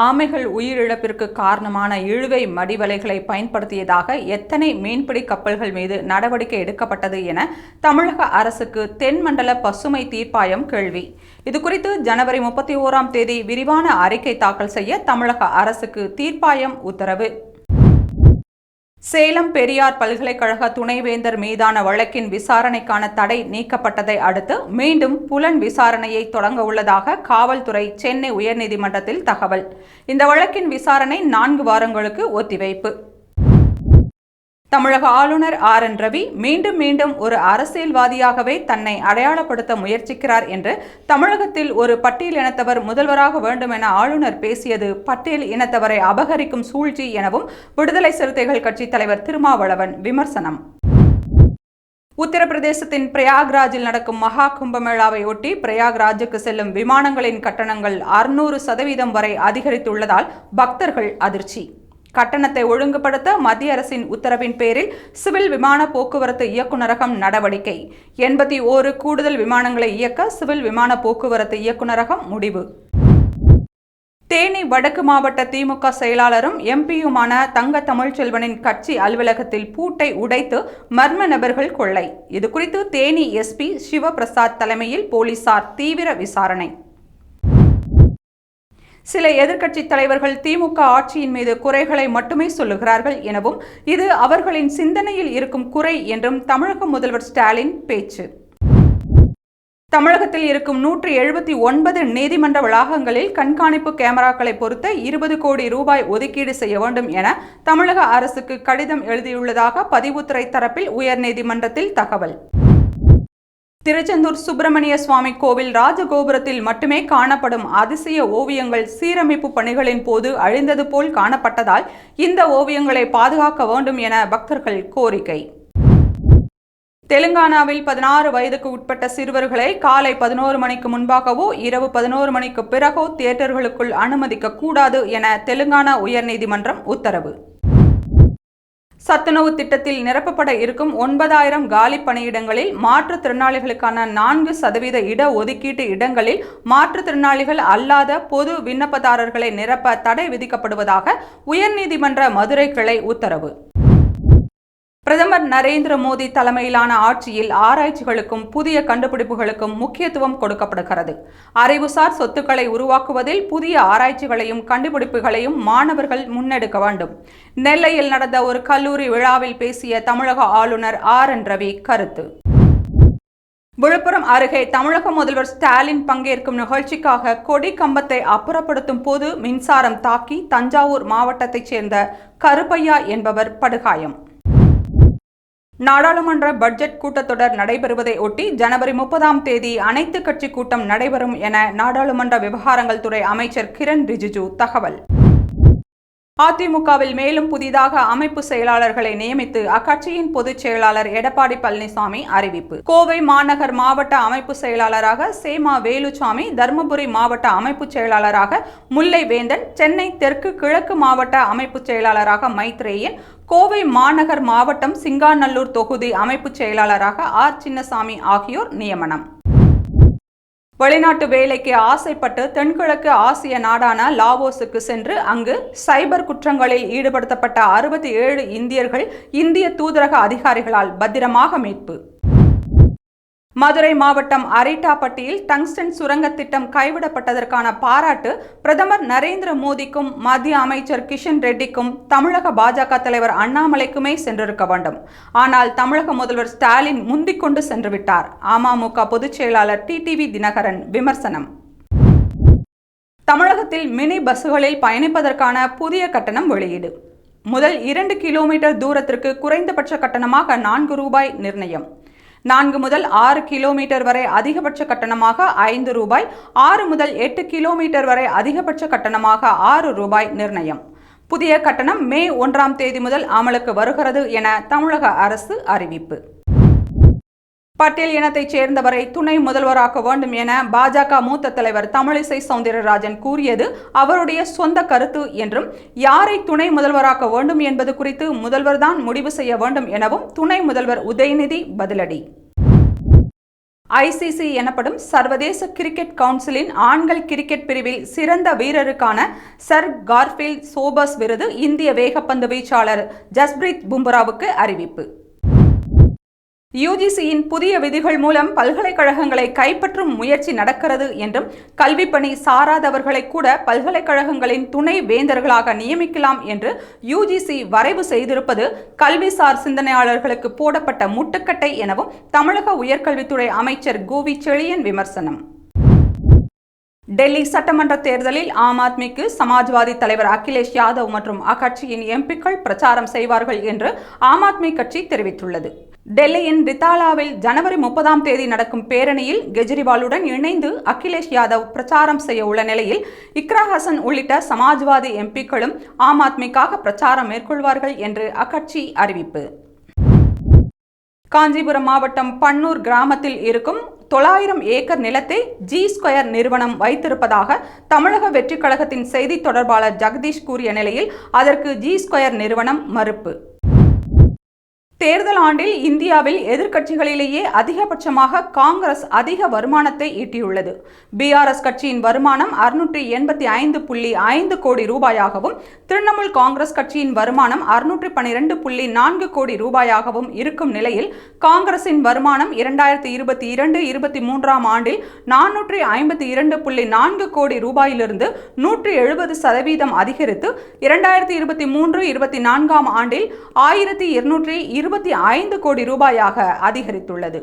ஆமைகள் உயிரிழப்பிற்கு காரணமான இழுவை மடிவலைகளை பயன்படுத்தியதாக எத்தனை மீன்பிடி கப்பல்கள் மீது நடவடிக்கை எடுக்கப்பட்டது என தமிழக அரசுக்கு தென்மண்டல பசுமை தீர்ப்பாயம் கேள்வி. இதுகுறித்து ஜனவரி முப்பத்தி ஓராம் தேதி விரிவான அறிக்கை தாக்கல் செய்ய தமிழக அரசுக்கு தீர்ப்பாயம் உத்தரவு. சேலம் பெரியார் பல்கலைக்கழக துணைவேந்தர் மீதான வழக்கின் விசாரணைக்கான தடை நீக்கப்பட்டதை அடுத்து மீண்டும் புலன் விசாரணையை தொடங்க உள்ளதாக காவல்துறை சென்னை உயர்நீதிமன்றத்தில் தகவல். இந்த வழக்கின் விசாரணை நான்கு வாரங்களுக்கு ஒத்திவைப்பு. தமிழக ஆளுநர் ஆர் என் ரவி மீண்டும் மீண்டும் ஒரு அரசியல்வாதியாகவே தன்னை அடையாளப்படுத்த முயற்சிக்கிறார் என்று தமிழகத்தில் ஒரு பட்டியல் இனத்தவர் முதல்வராக வேண்டும் என ஆளுநர் பேசியது பட்டியல் இனத்தவரை அபகரிக்கும் சூழ்ச்சி எனவும் விடுதலை சிறுத்தைகள் கட்சி தலைவர் திருமாவளவன் விமர்சனம். உத்தரப்பிரதேசத்தின் பிரயாக்ராஜில் நடக்கும் மகா கும்பமேளாவை ஒட்டி பிரயாக்ராஜுக்கு செல்லும் விமானங்களின் கட்டணங்கள் அறுநூறு சதவீதம் வரை அதிகரித்துள்ளதால் பக்தர்கள் அதிர்ச்சி. கட்டணத்தை ஒழுங்குபடுத்த மத்திய அரசின் உத்தரவின் பேரில் சிவில் விமான போக்குவரத்து இயக்குநரகம் நடவடிக்கை. எண்பத்தி ஓரு கூடுதல் விமானங்களை இயக்க சிவில் விமான போக்குவரத்து இயக்குநரகம் முடிவு. தேனி வடக்கு மாவட்ட திமுக செயலாளரும் எம்பியுமான தங்க தமிழ்ச்செல்வனின் கட்சி அலுவலகத்தில் பூட்டை உடைத்து மர்ம நபர்கள் கொள்ளை. இதுகுறித்து தேனி எஸ்பி சிவபிரசாத் தலைமையில் போலீசார் தீவிர விசாரணை. சில எதிர்க்கட்சி தலைவர்கள் திமுக ஆட்சியின் மீது குறைகளை மட்டுமே சொல்லுகிறார்கள் எனவும் இது அவர்களின் சிந்தனையில் இருக்கும் குறை என்றும் தமிழக முதல்வர் ஸ்டாலின் பேச்சு. தமிழகத்தில் இருக்கும் நூற்றி எழுபத்தி ஒன்பது நீதிமன்ற வளாகங்களில் கண்காணிப்பு கேமராக்களை பொருத்த இருபது கோடி ரூபாய் ஒதுக்கீடு செய்ய வேண்டும் என தமிழக அரசுக்கு கடிதம் எழுதியுள்ளதாக பதிவுத்துறை தரப்பில் உயர்நீதிமன்றத்தில் தகவல். திருச்செந்தூர் சுப்பிரமணிய சுவாமி கோவில் ராஜகோபுரத்தில் மட்டுமே காணப்படும் அதிசய ஓவியங்கள் சீரமைப்பு பணிகளின் போது அழிந்தது போல் காணப்பட்டதால் இந்த ஓவியங்களை பாதுகாக்க வேண்டும் என பக்தர்கள் கோரிக்கை. தெலுங்கானாவில் பதினாறு வயதுக்கு உட்பட்ட சிறுவர்களை காலை பதினோரு மணிக்கு முன்பாகவோ இரவு பதினோரு மணிக்கு பிறகோ தியேட்டர்களுக்குள் அனுமதிக்கக்கூடாது என தெலுங்கானா உயர்நீதிமன்றம் உத்தரவு. சத்துணவு திட்டத்தில் நிரப்பப்பட இருக்கும் ஒன்பதாயிரம் காலி பணியிடங்களில் மாற்றுத்திறனாளிகளுக்கான நான்கு சதவீத இட ஒதுக்கீட்டு இடங்களில் மாற்றுத்திறனாளிகள் அல்லாத பொது விண்ணப்பதாரர்களை நிரப்ப தடை விதிக்கப்படுவதாக உயர்நீதிமன்ற மதுரை கிளை உத்தரவு. பிரதமர் நரேந்திர மோடி தலைமையிலான ஆட்சியில் ஆராய்ச்சிகளுக்கும் புதிய கண்டுபிடிப்புகளுக்கும் முக்கியத்துவம் கொடுக்கப்படுகிறது. அறிவுசார் சொத்துக்களை உருவாக்குவதில் புதிய ஆராய்ச்சிகளையும் கண்டுபிடிப்புகளையும் மாணவர்கள் முன்னெடுக்க வேண்டும். நெல்லையில் நடந்த ஒரு கல்லூரி விழாவில் பேசிய தமிழக ஆளுநர் ஆர். என். ரவி கருத்து. விழுப்புரம் அருகே தமிழக முதல்வர் ஸ்டாலின் பங்கேற்கும் நிகழ்ச்சிக்காக கொடி கம்பத்தை அப்புறப்படுத்தும் போது மின்சாரம் தாக்கி தஞ்சாவூர் மாவட்டத்தைச் சேர்ந்த கருப்பையா என்பவர் படுகாயம். நாடாளுமன்ற பட்ஜெட் கூட்டத்தொடர் நடைபெறுவதை ஒட்டி ஜனவரி முப்பதாம் தேதி அனைத்து கட்சி கூட்டம் நடைபெறும் என நாடாளுமன்ற விவகாரங்கள் துறை அமைச்சர் கிரண் ரிஜிஜு தகவல். அதிமுகவில் மேலும் புதிதாக அமைப்பு செயலாளர்களை நியமித்து அக்கட்சியின் பொதுச் செயலாளர் எடப்பாடி பழனிசாமி அறிவிப்பு. கோவை மாநகர் மாவட்ட அமைப்பு செயலாளராக சேமா வேலுசாமி தருமபுரி மாவட்ட அமைப்பு செயலாளராக முல்லை வேந்தன் சென்னை தெற்கு கிழக்கு மாவட்ட அமைப்பு செயலாளராக மைத்ரேயன் கோவை மாநகர் மாவட்டம் சிங்காநல்லூர் தொகுதி அமைப்புச் செயலாளராக ஆர். சின்னசாமி ஆகியோர் நியமனம். வெளிநாட்டு வேலைக்கு ஆசைப்பட்டு தென்கிழக்கு ஆசிய நாடான லாவோஸுக்கு சென்று அங்கு சைபர் குற்றங்களில் ஈடுபடுத்தப்பட்ட அறுபத்தி ஏழு இந்தியர்கள் இந்திய தூதரக அதிகாரிகளால் பத்திரமாக மீட்பு. மதுரை மாவட்டம் அரிட்டாப்பட்டியில் டங்ஸ்டன் சுரங்க திட்டம் கைவிடப்பட்டதற்கான பாராட்டு பிரதமர் நரேந்திர மோடிக்கும் மத்திய அமைச்சர் கிஷன் ரெட்டிக்கும் தமிழக பாஜக தலைவர் அண்ணாமலைக்குமே சென்றிருக்க வேண்டும். ஆனால் தமிழக முதல்வர் ஸ்டாலின் முந்திக் கொண்டு அமமுக பொதுச் செயலாளர் டிடிவி தினகரன் விமர்சனம். தமிழகத்தில் மினி பஸ்ஸுகளில் பயணிப்பதற்கான புதிய கட்டணம் வெளியீடு. முதல் இரண்டு கிலோமீட்டர் தூரத்திற்கு குறைந்தபட்ச கட்டணமாக நான்கு ரூபாய் நிர்ணயம். நான்கு முதல் ஆறு கிலோமீட்டர் வரை அதிகபட்ச கட்டணமாக ஐந்து ரூபாய் ஆறு முதல் எட்டு கிலோமீட்டர் வரை அதிகபட்ச கட்டணமாக ஆறு ரூபாய் நிர்ணயம். புதிய கட்டணம் மே ஒன்றாம் தேதி முதல் அமலுக்கு வருகிறது என தமிழக அரசு அறிவிப்பு. பட்டேல் இனத்தைச் சேர்ந்தவரை துணை முதல்வராக்க வேண்டும் என பாஜக மூத்த தலைவர் தமிழிசை சவுந்தரராஜன் கூறியது அவருடைய சொந்த கருத்து என்றும் யாரை துணை முதல்வராக்க வேண்டும் என்பது குறித்து முதல்வர்தான் முடிவு செய்ய வேண்டும் எனவும் துணை முதல்வர் உதயநிதி பதிலடி. ஐசிசி எனப்படும் சர்வதேச கிரிக்கெட் கவுன்சிலின் ஆண்கள் கிரிக்கெட் பிரிவில் சிறந்த வீரருக்கான சர் கார்ஃபீல்ட் சோபர்ஸ் விருது இந்திய வேகப்பந்து வீச்சாளர் ஜஸ்பிரீத் பும்ராவுக்கு அறிவிப்பு. யுஜிசியின் புதிய விதிகள் மூலம் பல்கலைக்கழகங்களை கைப்பற்றும் முயற்சி நடக்கிறது என்றும் கல்வி பணி சாராதவர்களை கூட பல்கலைக்கழகங்களின் துணை வேந்தர்களாக நியமிக்கலாம் என்று யுஜிசி வரைவு செய்திருப்பது கல்விசார் சிந்தனையாளர்களுக்கு போடப்பட்ட முட்டுக்கட்டை எனவும் தமிழக உயர்கல்வித்துறை அமைச்சர் கோவி செழியன் விமர்சனம். டெல்லி சட்டமன்ற தேர்தலில் ஆம் ஆத்மிக்கு சமாஜ்வாதி தலைவர் அகிலேஷ் யாதவ் மற்றும் அக்கட்சியின் எம்பிக்கள் பிரச்சாரம் செய்வார்கள் என்று ஆம் ஆத்மி கட்சி தெரிவித்துள்ளது. டெல்லியின் ரித்தாலாவில் ஜனவரி முப்பதாம் தேதி நடக்கும் பேரணியில் கெஜ்ரிவாலுடன் இணைந்து அகிலேஷ் யாதவ் பிரச்சாரம் செய்ய உள்ள நிலையில் இக்ரா ஹசன் உள்ளிட்ட சமாஜ்வாதி எம்பிக்களும் ஆம் ஆத்மிக்காக பிரச்சாரம் மேற்கொள்வார்கள் என்று அக்கட்சி அறிவிப்பு. காஞ்சிபுரம் மாவட்டம் பன்னூர் கிராமத்தில் இருக்கும் தொள்ளாயிரம் ஏக்கர் நிலத்தை ஜி ஸ்கொயர் நிறுவனம் வைத்திருப்பதாக தமிழக வெற்றிக் கழகத்தின் செய்தி தொடர்பாளர் ஜெகதீஷ் கூறிய நிலையில் அதற்கு ஜி ஸ்கொயர் நிறுவனம் மறுப்பு. தேர்தல் ஆண்டில் இந்தியாவில் எதிர்க்கட்சிகளிலேயே அதிகபட்சமாக காங்கிரஸ் அதிக வருமானத்தை ஈட்டியுள்ளது. பிஆர்எஸ் கட்சியின் வருமானம் அறுநூற்றி எண்பத்தி ஐந்து புள்ளி ஐந்து கோடி ரூபாயாகவும் திரிணாமுல் காங்கிரஸ் கட்சியின் வருமானம் அறுநூற்றி பனிரெண்டு புள்ளி நான்கு கோடி ரூபாயாகவும் இருக்கும் நிலையில் காங்கிரசின் வருமானம் இரண்டாயிரத்தி இருபத்தி இரண்டு இருபத்தி மூன்றாம் ஆண்டில் நானூற்றி ஐம்பத்தி இரண்டு புள்ளி நான்கு கோடி ரூபாயிலிருந்து நூற்றி எழுபது சதவீதம் அதிகரித்து இரண்டாயிரத்தி இருபத்தி மூன்று இருபத்தி நான்காம் ஆண்டில் ஆயிரத்தி இருநூற்றி இருபத்தி ஐந்து கோடி ரூபாயாக அதிகரித்துள்ளது.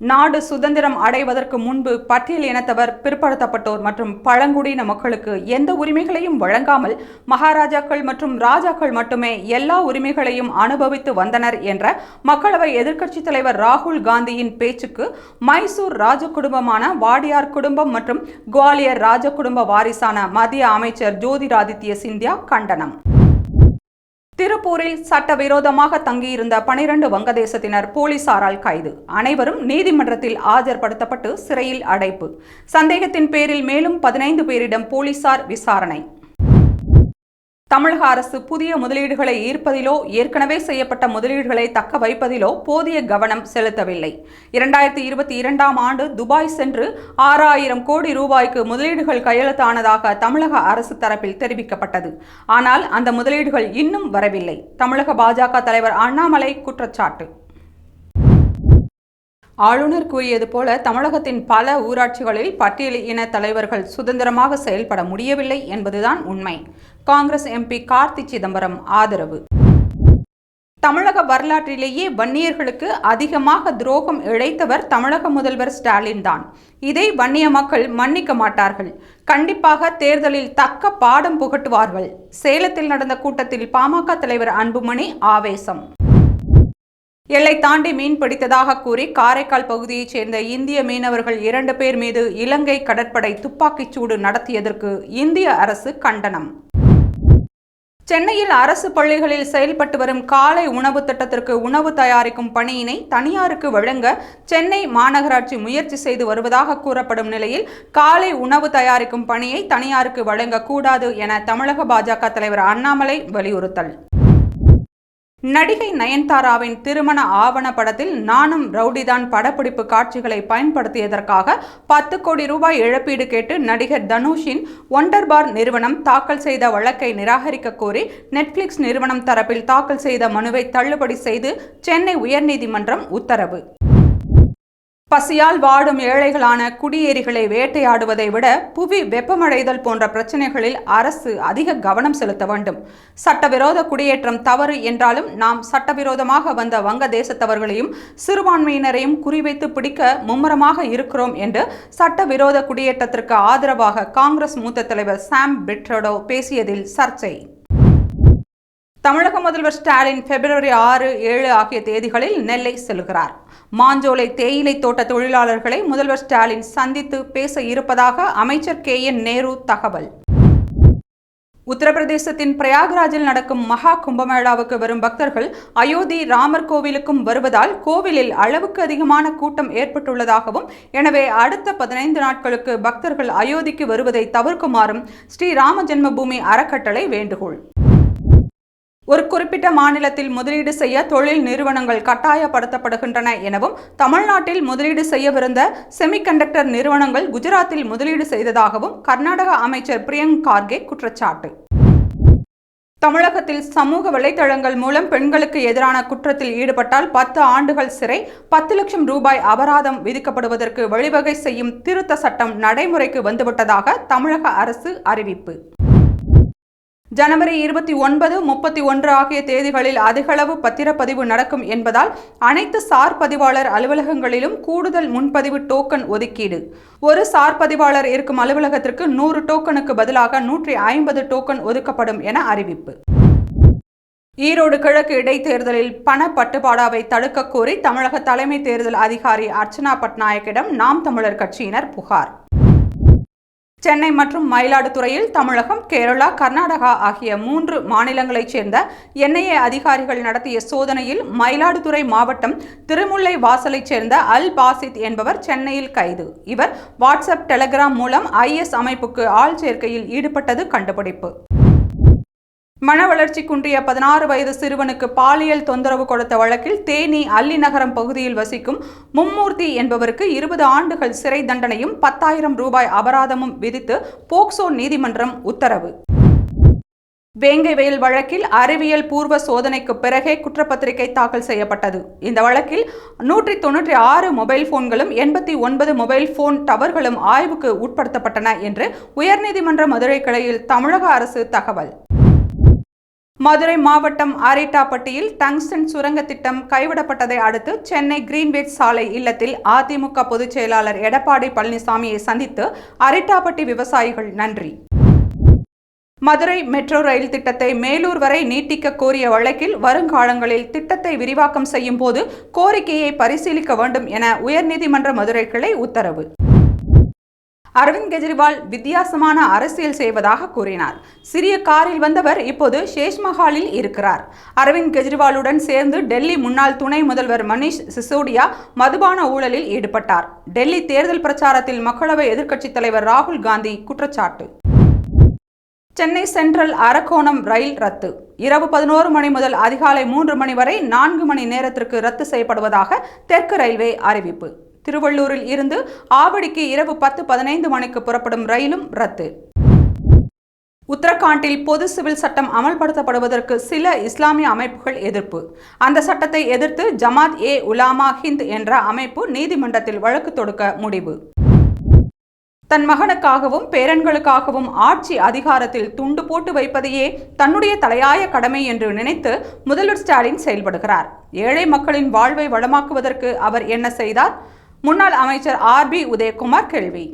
நாடு சுதந்திரம் அடைவதற்கு முன்பு பட்டியல் இனத்தவர் பிற்படுத்தப்பட்டோர் மற்றும் பழங்குடியின மக்களுக்கு எந்த உரிமைகளையும் வழங்காமல் மகாராஜாக்கள் மற்றும் ராஜாக்கள் மட்டுமே எல்லா உரிமைகளையும் அனுபவித்து வந்தனர் என்ற மக்களவை எதிர்க்கட்சித் தலைவர் ராகுல் காந்தியின் பேச்சுக்கு மைசூர் ராஜ குடும்பமான வாடியார் குடும்பம் மற்றும் குவாலியர் ராஜ குடும்ப வாரிசான மத்திய அமைச்சர் ஜோதிராதித்ய சிந்தியா கண்டனம். திருப்பூரில் சட்டவிரோதமாக தங்கியிருந்த பனிரண்டு வங்கதேசத்தினர் போலீசாரால் கைது. அனைவரும் நீதிமன்றத்தில் ஆஜர்படுத்தப்பட்டு சிறையில் அடைப்பு. சந்தேகத்தின் பேரில் மேலும் பதினைந்து பேரிடம் போலீசார் விசாரணை. தமிழக அரசு புதிய முதலீடுகளை ஈர்ப்பதிலோ ஏற்கனவே செய்யப்பட்ட முதலீடுகளை தக்க வைப்பதிலோ போதிய கவனம் செலுத்தவில்லை. இரண்டாயிரத்தி இருபத்தி இரண்டாம் ஆண்டு துபாய் சென்று ஆறாயிரம் கோடி ரூபாய்க்கு முதலீடுகள் கையெழுத்தானதாக தமிழக அரசு தரப்பில் தெரிவிக்கப்பட்டது. ஆனால் அந்த முதலீடுகள் இன்னும் வரவில்லை. தமிழக பாஜக தலைவர் அண்ணாமலை குற்றச்சாட்டு. ஆளுநர் கூறியது போல தமிழகத்தின் பல ஊராட்சிகளில் பட்டியல் இன தலைவர்கள் சுதந்திரமாக செயல்பட முடியவில்லை என்பதுதான் உண்மை. காங்கிரஸ் எம்பி கார்த்தி சிதம்பரம் ஆதரவு. தமிழக வரலாற்றிலேயே வன்னியர்களுக்கு அதிகமாக துரோகம் இழைத்தவர் தமிழக முதல்வர் ஸ்டாலின் தான். இதை வன்னிய மக்கள் மன்னிக்க மாட்டார்கள். கண்டிப்பாக தேர்தலில் தக்க பாடம் புகட்டுவார்கள். சேலத்தில் நடந்த கூட்டத்தில் பாமக தலைவர் அன்புமணி ஆவேசம். எல்லை தாண்டி மீன் பிடித்ததாக கூறி காரைக்கால் பகுதியைச் சேர்ந்த இந்திய மீனவர்கள் இரண்டு பேர் மீது இலங்கை கடற்படை துப்பாக்கிச் சூடு நடத்தியதற்கு இந்திய அரசு கண்டனம். சென்னையில் அரசு பள்ளிகளில் செயல்பட்டு வரும் காலை உணவு திட்டத்திற்கு உணவு தயாரிக்கும் பணியினை தனியாருக்கு வழங்க சென்னை மாநகராட்சி முயற்சி செய்து வருவதாக கூறப்படும் நிலையில் காலை உணவு தயாரிக்கும் பணியை தனியாருக்கு வழங்கக்கூடாது என தமிழக பாஜக தலைவர் அண்ணாமலை வலியுறுத்தல். நடிகை நயன்தாராவின் திருமண ஆவண படத்தில் நானும் ரவுடிதான் படப்பிடிப்பு காட்சிகளை பயன்படுத்தியதற்காக பத்து கோடி ரூபாய் இழப்பீடு கேட்டு நடிகர் தனுஷின் ஒண்டர் பார் நிறுவனம் தாக்கல் செய்த வழக்கை நிராகரிக்க கோரி நெட்ஃபிளிக்ஸ் நிறுவனம் தரப்பில் தாக்கல் செய்த மனுவை தள்ளுபடி செய்து சென்னை உயர்நீதிமன்றம் உத்தரவு. பசியால் வாடும் ஏழைகளான குடியேறிகளை வேட்டையாடுவதை விட புவி வெப்பமடைதல் போன்ற பிரச்சனைகளில் அரசு அதிக கவனம் செலுத்த வேண்டும். சட்டவிரோத குடியேற்றம் தவறு என்றாலும் நாம் சட்டவிரோதமாக வந்த வங்க தேசத்தவர்களையும் சிறுபான்மையினரையும் குறிவைத்து பிடிக்க மும்முரமாக இருக்கிறோம் என்று சட்டவிரோத குடியேற்றத்திற்கு ஆதரவாக காங்கிரஸ் மூத்த தலைவர் சாம் பிட்ரடோ பேசியதில் சர்ச்சை. தமிழக முதல்வர் ஸ்டாலின் பிப்ரவரி ஆறு ஏழு ஆகிய தேதிகளில் நெல்லை செல்கிறார். மாஞ்சோலை தேயிலை தோட்ட தொழிலாளர்களை முதல்வர் ஸ்டாலின் சந்தித்து பேச இருப்பதாக அமைச்சர் கே என் நேரு தகவல். உத்தரப்பிரதேசத்தின் பிரயாக்ராஜில் நடக்கும் மகா கும்பமேளாவுக்கு வரும் பக்தர்கள் அயோத்தி ராமர் கோவிலுக்கும் வருவதால் கோவிலில் அளவுக்கு அதிகமான கூட்டம் ஏற்பட்டுள்ளதாகவும் எனவே அடுத்த பதினைந்து நாட்களுக்கு பக்தர்கள் அயோத்திக்கு வருவதை தவிர்க்குமாறும் ஸ்ரீ ராம ஜென்மபூமி அறக்கட்டளை வேண்டுகோள். ஒரு குறிப்பிட்ட மாநிலத்தில் முதலீடு செய்ய தொழில் நிறுவனங்கள் கட்டாயப்படுத்தப்படுகின்றன எனவும் தமிழ்நாட்டில் முதலீடு செய்யவிருந்த செமிகண்டக்டர் நிறுவனங்கள் குஜராத்தில் முதலீடு செய்ததாகவும் கர்நாடக அமைச்சர் பிரியங்க் கார்கே குற்றச்சாட்டு. தமிழகத்தில் சமூக வலைதளங்கள் மூலம் பெண்களுக்கு எதிரான குற்றத்தில் ஈடுபட்டால் பத்து ஆண்டுகள் சிறை பத்து லட்சம் ரூபாய் அபராதம் விதிக்கப்படுவதற்கு வழிவகை செய்யும் திருத்த சட்டம் நடைமுறைக்கு வந்துவிட்டதாக தமிழக அரசு அறிவிப்பு. ஜனவரி இருபத்தி ஒன்பது முப்பத்தி ஒன்று ஆகிய தேதிகளில் அதிகளவு பத்திரப்பதிவு நடக்கும் என்பதால் அனைத்து சார் பதிவாளர் அலுவலகங்களிலும் கூடுதல் முன்பதிவு டோக்கன் ஒதுக்கீடு. ஒரு சார் பதிவாளர் இருக்கும் அலுவலகத்திற்கு நூறு டோக்கனுக்கு பதிலாக நூற்றி ஐம்பது டோக்கன் ஒதுக்கப்படும் என அறிவிப்பு. ஈரோடு கிழக்கு இடைத்தேர்தலில் பண பட்டுப்பாடாவை தடுக்க கோரி தமிழக தலைமை தேர்தல் அதிகாரி அர்ச்சனா பட்நாயக்கிடம் நாம் தமிழர் கட்சியினர் புகார். சென்னை மற்றும் மயிலாடுதுறையில் தமிழகம் கேரளா கர்நாடகா ஆகிய மூன்று மாநிலங்களைச் சேர்ந்த என்ஐஏ அதிகாரிகள் நடத்திய சோதனையில் மயிலாடுதுறை மாவட்டம் திருமுல்லை வாசலைச் சேர்ந்த அல் பாசித் என்பவர் சென்னையில் கைது. இவர் வாட்ஸ்அப் டெலகிராம் மூலம் ஐஎஸ் அமைப்புக்கு ஆள் சேர்க்கையில் ஈடுபட்டது கண்டுபிடிப்பு. மன வளர்ச்சி குன்றிய பதினாறு வயது சிறுவனுக்கு பாலியல் தொந்தரவு கொடுத்த வழக்கில் தேனி அல்லிநகரம் பகுதியில் வசிக்கும் மும்மூர்த்தி என்பவருக்கு இருபது ஆண்டுகள் சிறை தண்டனையும் பத்தாயிரம் ரூபாய் அபராதமும் விதித்து போக்சோ நீதிமன்றம் உத்தரவு. வேங்கை வயல் வழக்கில் அறிவியல் பூர்வ சோதனைக்கு பிறகே குற்றப்பத்திரிகை தாக்கல் செய்யப்பட்டது. இந்த வழக்கில் நூற்றி தொன்னூற்றி ஆறு மொபைல் போன்களும் எண்பத்தி ஒன்பது மொபைல் போன் டவர்களும் ஆய்வுக்கு உட்படுத்தப்பட்டன என்று உயர்நீதிமன்ற மதுரை கிளையில் தமிழக அரசு தகவல். மதுரை மாவட்டம் ஆரேட்டாப்பட்டியில் டங்ஸ்டன் சுரங்க திட்டம் கைவிடப்பட்டதை அடுத்து சென்னை கிரீன்வேட் சாலை இல்லத்தில் அதிமுக பொதுச் செயலாளர் எடப்பாடி பழனிசாமியை சந்தித்து அரிட்டாப்பட்டி விவசாயிகள் நன்றி. மதுரை மெட்ரோ ரயில் திட்டத்தை மேலூர் வரை நீட்டிக்க கோரிய வழக்கில் வருங்காலங்களில் திட்டத்தை விரிவாக்கம் செய்யும் போது கோரிக்கையை பரிசீலிக்க வேண்டும் என உயர்நீதிமன்ற மதுரை கிளை உத்தரவு. அரவிந்த் கெஜ்ரிவால் வித்தியாசமான அரசியல் செய்வதாக கூறினார். சிறிய காரில் வந்தவர் இப்போது ஷேஷ்மஹாலில் இருக்கிறார். அரவிந்த் கெஜ்ரிவாலுடன் சேர்ந்து டெல்லி முன்னாள் துணை முதல்வர் மணிஷ் சிசோடியா மதுபான ஊழலில் ஈடுபட்டார். டெல்லி தேர்தல் பிரச்சாரத்தில் மக்களவை எதிர்க்கட்சித் தலைவர் ராகுல் காந்தி குற்றச்சாட்டு. சென்னை சென்ட்ரல் அரக்கோணம் ரயில் ரத்து. இரவு பதினோரு மணி முதல் அதிகாலை மூன்று மணி வரை நான்கு மணி நேரத்திற்கு ரத்து செய்யப்படுவதாக தெற்கு ரயில்வே அறிவிப்பு. திருவள்ளூரில் இருந்து ஆவடிக்கு இரவு பத்து பதினைந்து மணிக்கு புறப்படும் ரயிலும் ரத்து. உத்தரகாண்டில் பொது சிவில் சட்டம் அமல்படுத்தப்படுவதற்கு சில இஸ்லாமிய அமைப்புகள் எதிர்ப்பு. அந்த சட்டத்தை எதிர்த்து ஜமாத் ஏ உலாமா ஹிந்த் என்ற அமைப்பு நீதிமன்றத்தில் வழக்கு தொடுக்க முடிவு. தன் மகனுக்காகவும் பேரன்களுக்காகவும் ஆட்சி அதிகாரத்தில் துண்டு போட்டு வைப்பதையே தன்னுடைய தலையாய கடமை என்று நினைத்து முதல்வர் ஸ்டாலின் செயல்படுகிறார். ஏழை மக்களின் வாழ்வை வளமாக்குவதற்கு அவர் என்ன செய்தார்? முன்னாள் அமைச்சர் ஆர் பி உதயகுமார் கேள்வி.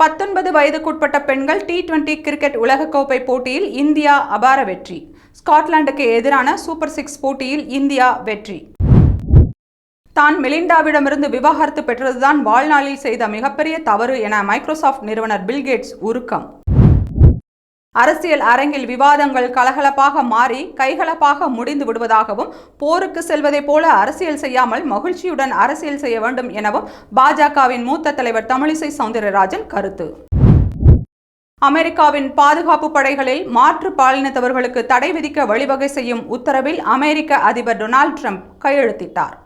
பத்தொன்பது வயதுக்குட்பட்ட பெண்கள் டி டுவெண்டி கிரிக்கெட் உலகக்கோப்பை போட்டியில் இந்தியா அபார வெற்றி. ஸ்காட்லாந்துக்கு எதிரான சூப்பர் சிக்ஸ் போட்டியில் இந்தியா வெற்றி. தான் மெலிண்டாவிடமிருந்து விவாகரத்து பெற்றதுதான் வாழ்நாளில் செய்த மிகப்பெரிய தவறு என மைக்ரோசாஃப்ட் நிறுவனர் பில்கேட்ஸ் உருக்கம். அரசியல் அரங்கில் விவாதங்கள் கலகலப்பாக மாறி கைகலப்பாக முடிந்து விடுவதாகவும் போருக்கு செல்வதைப் போல அரசியல் செய்யாமல் மகிழ்ச்சியுடன் அரசியல் செய்ய வேண்டும் எனவும் பாஜகவின் மூத்த தலைவர் தமிழிசை சவுந்தரராஜன் கருத்து. அமெரிக்காவின் பாதுகாப்பு படைகளில் மாற்று பாலினத்தவர்களுக்கு தடை விதிக்க வழிவகை செய்யும் உத்தரவில் அமெரிக்க அதிபர் டொனால்ட் ட்ரம்ப் கையெழுத்திட்டார்.